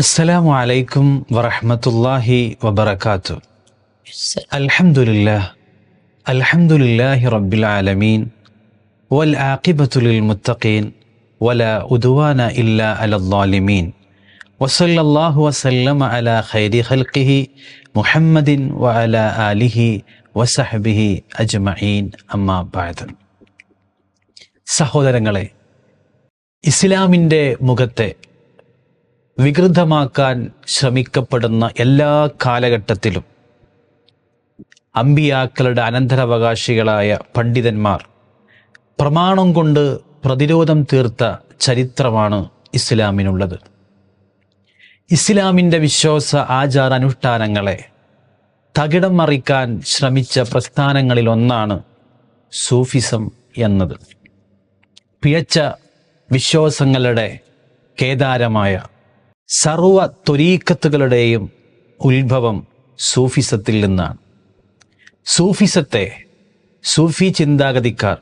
അസ്സലാമു അലൈക്കും വറഹമത്തല്ലാഹി വബർക്കാത്തു അൽഹംദുലില്ലാഹ് അൽഹംദുലില്ലാഹി റബ്ബിൽ ആലമീൻ. വൽ ആഖിബത്തുലിൽ മുത്തഖീൻ. വല ഉദുവാന ഇല്ല അലദ്ദാലിമീൻ വസല്ലല്ലാഹു വസല്ലമ അല ഖൈരി ഹൽക്കിഹി മുഹമ്മദിൻ വ അല ആലിഹി വസഹബിഹി അജ്മഈൻ. അമ്മാ സഹോദരങ്ങളെ ഇസ്ലാമിന്റെ മുഖത്തെ വികൃതമാക്കാൻ ശ്രമിക്കപ്പെടുന്ന എല്ലാ കാലഘട്ടത്തിലും അമ്പിയാക്കളുടെ അനന്തരാവകാശികളായ പണ്ഡിതന്മാർ പ്രമാണം കൊണ്ട് പ്രതിരോധം തീർത്ത ചരിത്രമാണ് ഇസ്ലാമിനുള്ളത്. ഇസ്ലാമിന്റെ വിശ്വാസ ആചാര അനുഷ്ഠാനങ്ങളെ തകിടം മറിക്കാൻ ശ്രമിച്ച പ്രസ്ഥാനങ്ങളിലൊന്നാണ് സൂഫിസം എന്നത്. പിഴച്ച വിശ്വാസങ്ങളുടെ കേദാരമായ സർവ തൊരീക്കത്തുകളുടെയും ഉത്ഭവം സൂഫിസത്തിൽ നിന്നാണ്. സൂഫിസത്തെ സൂഫി ചിന്താഗതിക്കാർ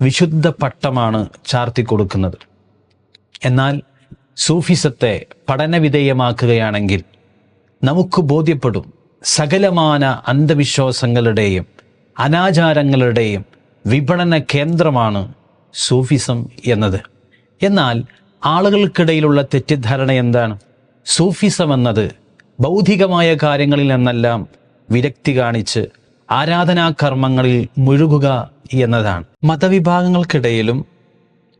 വിശുദ്ധ പട്ടമാണ് ചാർത്തിക്കൊടുക്കുന്നത് എന്നാൽ സൂഫിസത്തെ പഠനവിധേയമാക്കുകയാണെങ്കിൽ നമുക്ക് ബോധ്യപ്പെടും സകലമാന അന്ധവിശ്വാസങ്ങളുടെയും അനാചാരങ്ങളുടെയും വിപണന കേന്ദ്രമാണ് സൂഫിസം എന്നത്. എന്നാൽ ആളുകൾക്കിടയിലുള്ള തെറ്റിദ്ധാരണ എന്താണ്? സൂഫിസം എന്നത് ബൗദ്ധികമായ കാര്യങ്ങളിൽ നിന്നെല്ലാം വിരക്തി കാണിച്ച് ആരാധനാകർമ്മങ്ങളിൽ മുഴുകുക എന്നതാണ്. മതവിഭാഗങ്ങൾക്കിടയിലും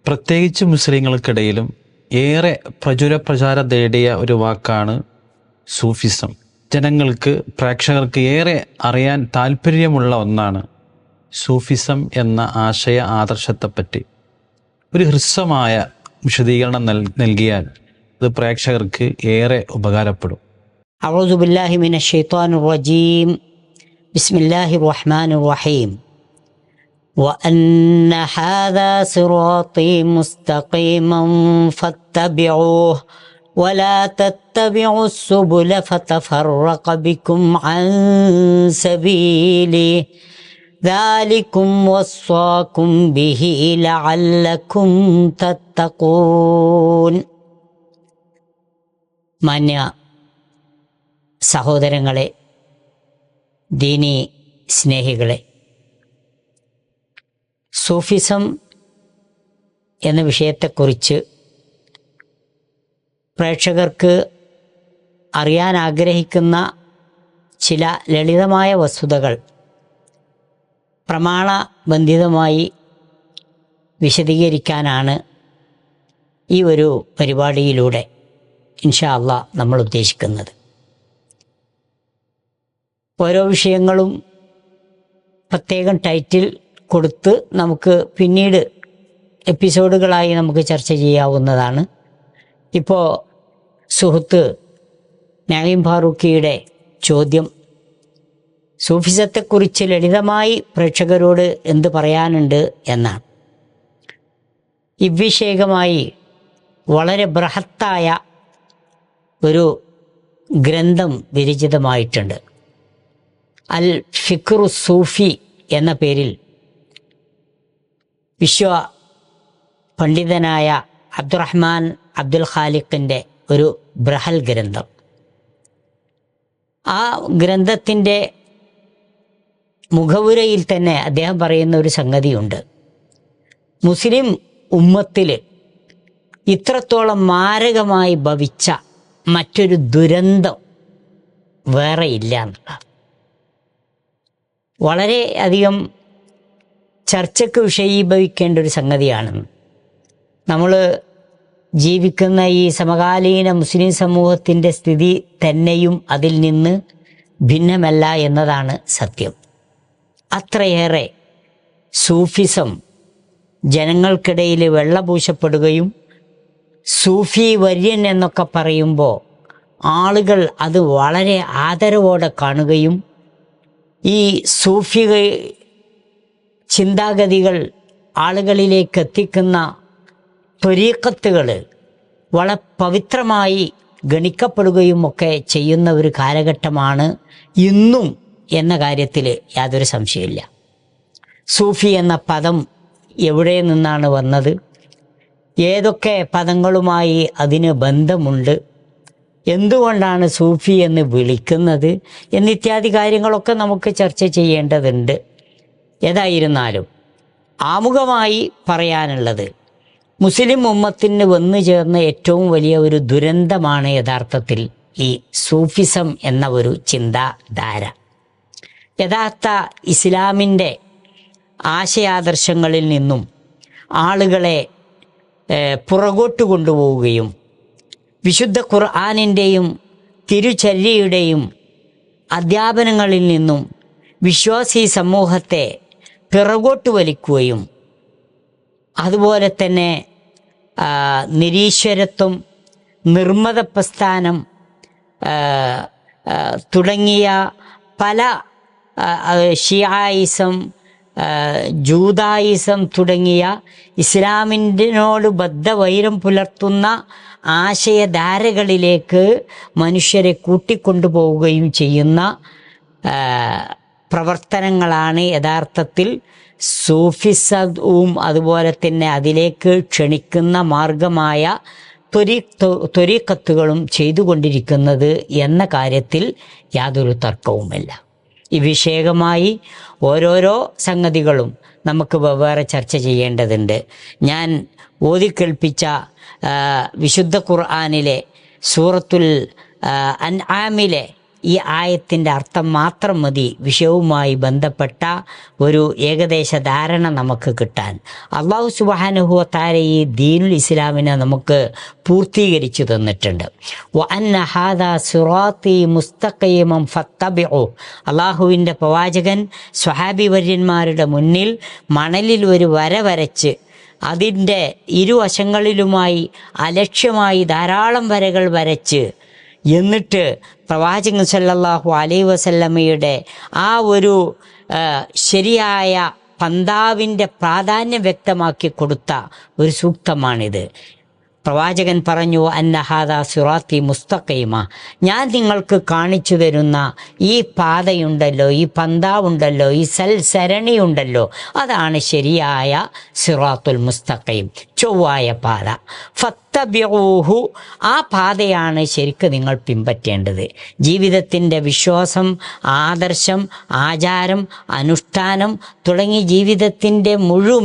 പ്രത്യേകിച്ച് മുസ്ലിങ്ങൾക്കിടയിലും ഏറെ പ്രചുര പ്രചാരം നേടിയ ഒരു വാക്കാണ് സൂഫിസം. ജനങ്ങൾക്ക് പ്രേക്ഷകർക്ക് ഏറെ അറിയാൻ താല്പര്യമുള്ള ഒന്നാണ് സൂഫിസം എന്ന ആശയ ആദർശത്തെപ്പറ്റി. ഒരു ഹ്രസ്വമായ വിശദീകരണം നൽ നൽകിയാൽ അത് പ്രേക്ഷകർക്ക് ഏറെ ഉപകാരപ്പെടും أعوذ بالله من الشيطان الرجيم بسم الله الرحمن الرحيم وأن هذا صراطي مستقيما فاتبعوه ولا تتبعوا السبل فتفرق بكم عن سبيله ذلكم وصاكم به لعلكم تتقون മാന്യ സഹോദരങ്ങളെ ദീനി സ്നേഹികളെ. സൂഫിസം എന്ന വിഷയത്തെക്കുറിച്ച് പ്രേക്ഷകർക്ക് അറിയാൻ ആഗ്രഹിക്കുന്ന ചില ലളിതമായ വസ്തുതകൾ പ്രമാണബന്ധിതമായി വിശദീകരിക്കാനാണ് ഈ ഒരു പരിപാടിയിലൂടെ. ഇൻഷാ അള്ളാ നമ്മൾ ഉദ്ദേശിക്കുന്നത്. ഓരോ വിഷയങ്ങളും പ്രത്യേകം ടൈറ്റിൽ കൊടുത്ത് നമുക്ക് പിന്നീട് എപ്പിസോഡുകളായി നമുക്ക് ചർച്ച ചെയ്യാവുന്നതാണ്. ഇപ്പോൾ സുഹൃത്ത് നവീം ഫാറൂഖിയുടെ ചോദ്യം. സൂഫിസത്തെക്കുറിച്ച് ലളിതമായി പ്രേക്ഷകരോട് എന്ത് പറയാനുണ്ട് എന്നാണ്. ഇവിഷേകമായി വളരെ ബൃഹത്തായ ഒരു ഗ്രന്ഥം വിരചിതമായിട്ടുണ്ട്. അൽ ഫിക്രു സൂഫി എന്ന പേരിൽ വിശ്വ പണ്ഡിതനായ അബ്ദുറഹ്മാൻ അബ്ദുൽ ഖാലിഖിന്റെ ഒരു ബ്രഹൽ ഗ്രന്ഥം. ആ ഗ്രന്ഥത്തിന്റെ മുഖവുരയിൽ തന്നെ അദ്ദേഹം പറയുന്ന ഒരു സംഗതിയുണ്ട്. മുസ്ലിം ഉമ്മത്തിൽ ഇത്രത്തോളം മാരകമായി ഭവിച്ച മറ്റൊരു ദുരന്തം വേറെ ഇല്ല എന്നുള്ളതാണ് വളരെ അധികം ചർച്ചയ്ക്ക് വിഷയീഭവിക്കേണ്ട ഒരു സംഗതിയാണ്. നമ്മൾ ജീവിക്കുന്ന ഈ സമകാലീന മുസ്ലിം സമൂഹത്തിന്റെ സ്ഥിതി തന്നെയും അതിൽ നിന്ന് ഭിന്നമല്ല എന്നതാണ് സത്യം. അത്രയേറെ സൂഫിസം ജനങ്ങൾക്കിടയിൽ വെള്ളപൂശപ്പെടുകയും സൂഫി വര്യൻ എന്നൊക്കെ പറയുമ്പോൾ ആളുകൾ അത് വളരെ ആദരവോടെ കാണുകയും ഈ സൂഫി ചിന്താഗതികൾ ആളുകളിലേക്ക് എത്തിക്കുന്ന ത്വരീക്കത്തുകൾ വളരെ പവിത്രമായി ഗണിക്കപ്പെടുകയും ഒക്കെ ചെയ്യുന്ന ഒരു കാലഘട്ടമാണ് ഇന്നും എന്ന കാര്യത്തിൽ യാതൊരു സംശയമില്ല സൂഫി എന്ന പദം എവിടെ നിന്നാണ് വന്നത്? ഏതൊക്കെ പദങ്ങളുമായി അതിന് ബന്ധമുണ്ട്? എന്തുകൊണ്ടാണ് സൂഫി എന്ന് വിളിക്കുന്നത്? എന്നിത്യാദി കാര്യങ്ങളൊക്കെ നമുക്ക് ചർച്ച ചെയ്യേണ്ടതുണ്ട്. ഏതായിരുന്നാലും ആമുഖമായി പറയാനുള്ളത് മുസ്ലിം ഉമ്മത്തിന് വന്നു ചേർന്ന ഏറ്റവും വലിയ ഒരു ദുരന്തമാണ് യഥാർത്ഥത്തിൽ ഈ സൂഫിസം എന്ന ഒരു ചിന്താധാര. യഥാർത്ഥ ഇസ്ലാമിന്റെ ആശയാദർശങ്ങളിൽ നിന്നും ആളുകളെ പുറകോട്ട് കൊണ്ടുപോവുകയും വിശുദ്ധ ഖുർആാനിന്റെയും തിരുചര്യയുടെയും അധ്യാപനങ്ങളിൽ നിന്നും വിശ്വാസി സമൂഹത്തെ പിറകോട്ട് വലിക്കുകയും അതുപോലെ തന്നെ നിരീശ്വരത്വം നിർമ്മത പ്രസ്ഥാനം തുടങ്ങിയ പല ഷിയായിസം ജൂതായിസം തുടങ്ങിയ ഇസ്ലാമിനോട് ബദ്ധവൈരം പുലർത്തുന്ന ആശയധാരകളിലേക്ക് മനുഷ്യരെ കൂട്ടിക്കൊണ്ടുപോവുകയും ചെയ്യുന്ന പ്രവർത്തനങ്ങളാണ് യഥാർത്ഥത്തിൽ സൂഫിസവും അതുപോലെ തന്നെ അതിലേക്ക് ക്ഷണിക്കുന്ന മാർഗമായ ത്വരി ത്വരീക്കത്തുകളും ചെയ്തുകൊണ്ടിരിക്കുന്നത് എന്ന കാര്യത്തിൽ യാതൊരു തർക്കവുമില്ല. ഈ വിഷയകമായി ഓരോരോ സംഗതികളും നമുക്ക് വെവ്വേറെ ചർച്ച ചെയ്യേണ്ടതുണ്ട്. ഞാൻ ഓതിക്കേൾപ്പിച്ച വിശുദ്ധ ഖുർആാനിലെ സൂറത്തുൽ അൻആമിലെ ഈ ആയത്തിന്റെ അർത്ഥം മാത്രം മതി. വിഷയവുമായി ബന്ധപ്പെട്ട ഒരു ഏകദേശ ധാരണ നമുക്ക് കിട്ടാൻ. അള്ളാഹു സുബാനുഹുവത്താര ഈ ദീനുൽ ഇസ്ലാമിനെ നമുക്ക് പൂർത്തീകരിച്ചു തന്നിട്ടുണ്ട്. അള്ളാഹുവിന്റെ പ്രവാചകൻ സ്വഹാബി വര്യന്മാരുടെ മുന്നിൽ മണലിൽ ഒരു വര വരച്ച് അതിന്റെ ഇരുവശങ്ങളിലുമായി അലക്ഷ്യമായി ധാരാളം വരകൾ വരച്ച് എന്നിട്ട് പ്രവാചകൻ സല്ലല്ലാഹു അലൈഹി വസല്ലമയുടെ ആ ഒരു ശരിയായ പന്താവിന്റെ പ്രാധാന്യം വ്യക്തമാക്കി കൊടുത്ത ഒരു സൂക്തമാണിത്. പ്രവാചകൻ പറഞ്ഞു അന്നഹാദ സുറാത്തി മുസ്തഖീമ. ഞാൻ നിങ്ങൾക്ക് കാണിച്ചു തരുന്ന ഈ പാതയുണ്ടല്ലോ ഈ പന്താവുണ്ടല്ലോ ഈ സൽ സരണിയുണ്ടല്ലോ അതാണ് ശരിയായ സിറാത്തുൽ മുസ്തഖീം. ചൊവ്വായ പാത. ഫത്തബിറൂഹു ആ പാതയാണ് ശരിക്ക് നിങ്ങൾ പിൻപറ്റേണ്ടത്. ജീവിതത്തിന്റെ വിശ്വാസം ആദർശം ആചാരം അനുഷ്ഠാനം തുടങ്ങി ജീവിതത്തിന്റെ മുഴു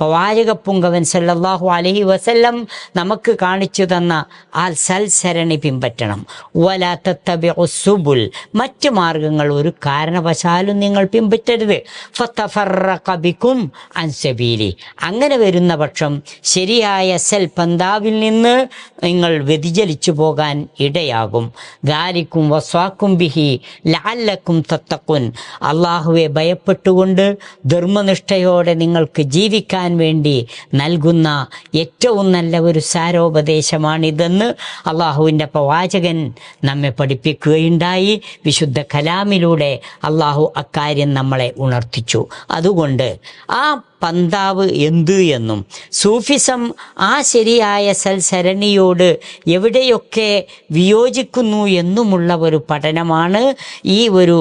പ്രവാചക പുങ്കവൻ സല്ലല്ലാഹു അലൈഹി വസല്ലം നമുക്ക് കാണിച്ചു തന്ന ആ സൽസരണി പിൻപറ്റണം. വലാത്തബി സുബുൽ മറ്റു മാർഗങ്ങൾ ഒരു കാരണവശാലും നിങ്ങൾ പിൻപറ്റരുത്. ഫത്തഫറ കബിക്കും അൻ സബീലി. അങ്ങനെ വരുന്ന പക്ഷം ശരിയായ സെൽ പന്താവിൽ നിന്ന് നിങ്ങൾ വ്യതിചലിച്ചു പോകാൻ ഇടയാകും. ഗാലിക്കും വസ്വാക്കും ബിഹി ലാലക്കും തത്തക്കുൻ അള്ളാഹുവെ ഭയപ്പെട്ടുകൊണ്ട് ധർമ്മനിഷ്ഠയോടെ നിങ്ങൾക്ക് ജീവിക്കാൻ വേണ്ടി നൽകുന്ന ഏറ്റവും നല്ല ഒരു സാരോപദേശമാണിതെന്ന് അള്ളാഹുവിന്റെ പ്രവാചകൻ നമ്മെ പഠിപ്പിക്കുകയുണ്ടായി. വിശുദ്ധ കലാമിലൂടെ അള്ളാഹു അക്കാര്യം നമ്മളെ ഉണർത്തിച്ചു. അതുകൊണ്ട് ആ പന്താവ് എന്ത് എന്നും സൂഫിസം ആ ശരിയായ സൽസരണിയോട് എവിടെയൊക്കെ വിയോജിക്കുന്നു എന്നുമുള്ള ഒരു പഠനമാണ് ഈ ഒരു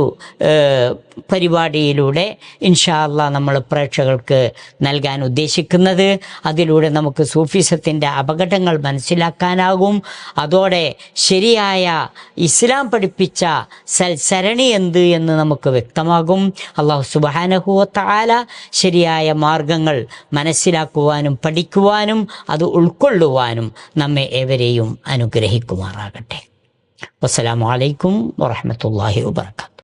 പരിപാടിയിലൂടെ ഇൻഷാല്ല നമ്മൾ പ്രേക്ഷകർക്ക് നൽകാൻ ഉദ്ദേശിക്കുന്നത്. അതിലൂടെ നമുക്ക് സൂഫിസത്തിന്റെ അപകടങ്ങൾ മനസ്സിലാക്കാനാകും. അതോടെ ശരിയായ ഇസ്ലാം പഠിപ്പിച്ച സൽസരണി എന്ത് എന്ന് നമുക്ക് വ്യക്തമാകും. അള്ളാഹു സുബാനഹുവത്താല ശരിയായ മാർഗങ്ങൾ മനസ്സിലാക്കുവാനും പഠിക്കുവാനും അത് ഉൾക്കൊള്ളുവാനും നമ്മെ ഏവരെയും അനുഗ്രഹിക്കുമാറാകട്ടെ. വസ്സലാമലൈക്കും വാഹമത്തല്ലാഹി വാബർക്കാത്തു